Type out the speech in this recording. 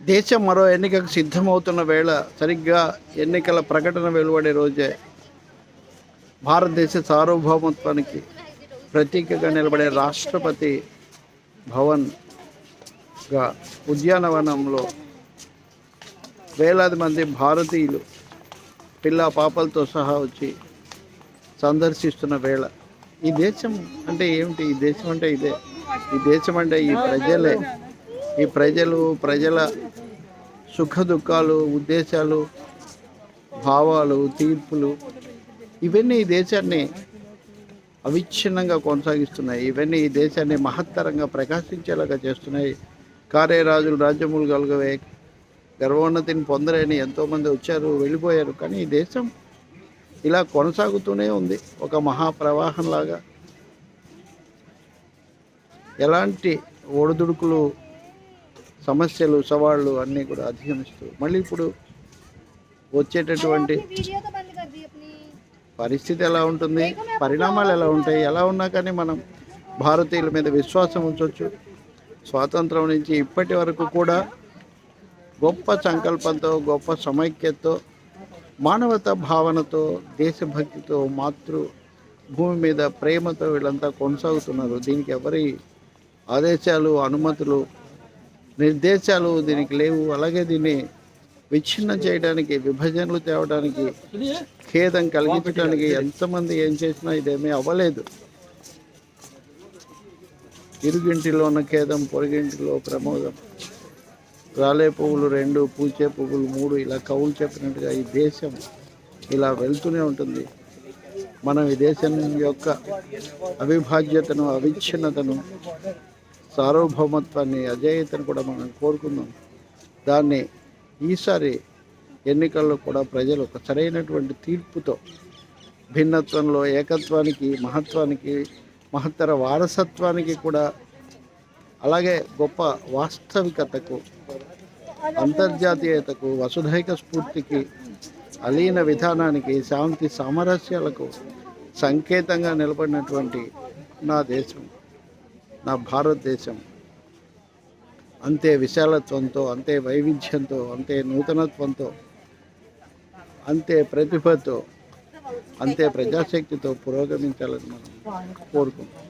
దేశం మరో ఎన్నికకు సిద్ధమవుతున్న వేళ సరిగ్గా ఎన్నికల ప్రకటన వెలువడే రోజే భారతదేశ సార్వభౌమత్వానికి ప్రతీకగా నిలబడే రాష్ట్రపతి భవన్గా ఉద్యానవనంలో వేలాది మంది భారతీయులు పిల్ల పాపలతో సహా వచ్చి సందర్శిస్తున్న వేళ. ఈ దేశం అంటే ఏమిటి? ఈ దేశం అంటే ఇదే. ఈ దేశం అంటే ఈ ప్రజలే. ఈ ప్రజలు ప్రజల సుఖ దుఃఖాలు ఉద్దేశాలు భావాలు తీర్పులు ఇవన్నీ ఈ దేశాన్ని అవిచ్ఛిన్నంగా కొనసాగిస్తున్నాయి. ఇవన్నీ ఈ దేశాన్ని మహత్తరంగా ప్రకాశించేలాగా చేస్తున్నాయి. కార్యరాజులు రాజ్యములు కలుగవే గర్వోన్నతిని పొందలేని ఎంతోమంది వచ్చారు వెళ్ళిపోయారు. కానీ ఈ దేశం ఇలా కొనసాగుతూనే ఉంది. ఒక మహాప్రవాహంలాగా ఎలాంటి ఒడిదుడుకులు సమస్యలు సవాళ్ళు అన్నీ కూడా అధిగమిస్తూ మళ్ళీ ఇప్పుడు వచ్చేటటువంటి పరిస్థితి ఎలా ఉంటుంది పరిణామాలు ఎలా ఉంటాయి ఎలా ఉన్నా కానీ మనం భారతీయుల మీద విశ్వాసం ఉంచవచ్చు స్వాతంత్రం నుంచి ఇప్పటి వరకు కూడా గొప్ప సంకల్పంతో గొప్ప సమైక్యతో మానవత భావనతో దేశభక్తితో మాతృ భూమి మీద ప్రేమతో వీళ్ళంతా కొనసాగుతున్నారు. దీనికి ఎవరి ఆదేశాలు అనుమతులు నిర్దేశాలు దీనికి లేవు. అలాగే దీన్ని విచ్ఛిన్నం చేయడానికి విభజనలు తేవడానికి ఖేదం కలిగించడానికి ఎంతమంది ఏం చేసినా ఇదేమీ అవ్వలేదు. ఇరుగింటిలో ఉన్న ఖేదం పొరుగింటిలో ప్రమోదం. రాలే పువ్వులు రెండు పూచే పువ్వులు మూడు ఇలా కవులు చెప్పినట్టుగా ఈ దేశం ఇలా వెళ్తూనే ఉంటుంది. మనం ఈ దేశం యొక్క అవిభాజ్యతను అవిచ్ఛిన్నతను సార్వభౌమత్వాన్ని అజేయతను కూడా మనం కోరుకుందాం. దాన్ని ఈసారి ఎన్నికల్లో కూడా ప్రజలు ఒక సరైనటువంటి తీర్పుతో భిన్నత్వంలో ఏకత్వానికి మహత్వానికి మహత్తర వారసత్వానికి కూడా అలాగే గొప్ప వాస్తవికతకు అంతర్జాతీయతకు వసుధైక స్ఫూర్తికి అలీన విధానానికి శాంతి సామరస్యాలకు సంకేతంగా నిలబడినటువంటి నా దేశం. నా భారతదేశం. అంతే విశాలత్వంతో అంతే వైవిధ్యంతో అంతే నూతనత్వంతో అంతే ప్రతిభతో అంతే ప్రజాశక్తితో పురోగమించాలని మనం కోరుకుంటాం